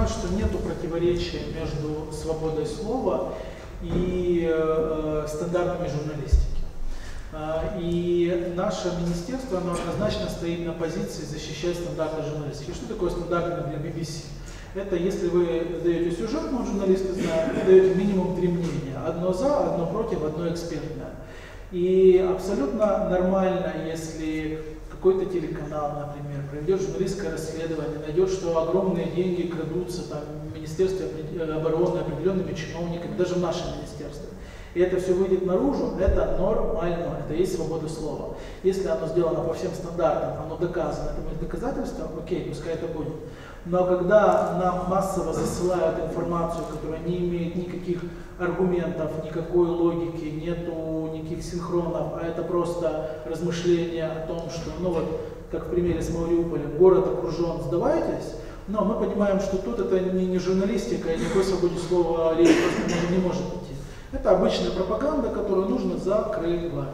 понимать, что нет противоречия между свободой слова и э, стандартами журналистики. А, и наше министерство, оно однозначно стоит на позиции защищать стандарты журналистики. Что такое стандарты для BBC? Это если вы даете сюжет, ну, журналисты знают, вы даете минимум три мнения. Одно за, одно против, одно экспертное. И абсолютно нормально, если какой-то телеканал, например, проведет журналистское расследование, найдет, что огромные деньги крадутся там, в Министерстве обороны определенными чиновниками, даже в нашем министерстве и это все выйдет наружу, это нормально, это есть свобода слова. Если оно сделано по всем стандартам, оно доказано, это будет доказательство, окей, пускай это будет. Но когда нам массово засылают информацию, которая не имеет никаких аргументов, никакой логики, нету никаких синхронов, а это просто размышления о том, что, ну вот, как в примере с Мариуполем, город окружен, сдавайтесь, но мы понимаем, что тут это не, не журналистика, и никакой свободе слова речь просто не может идти. Это обычная пропаганда, которую нужно закрывать.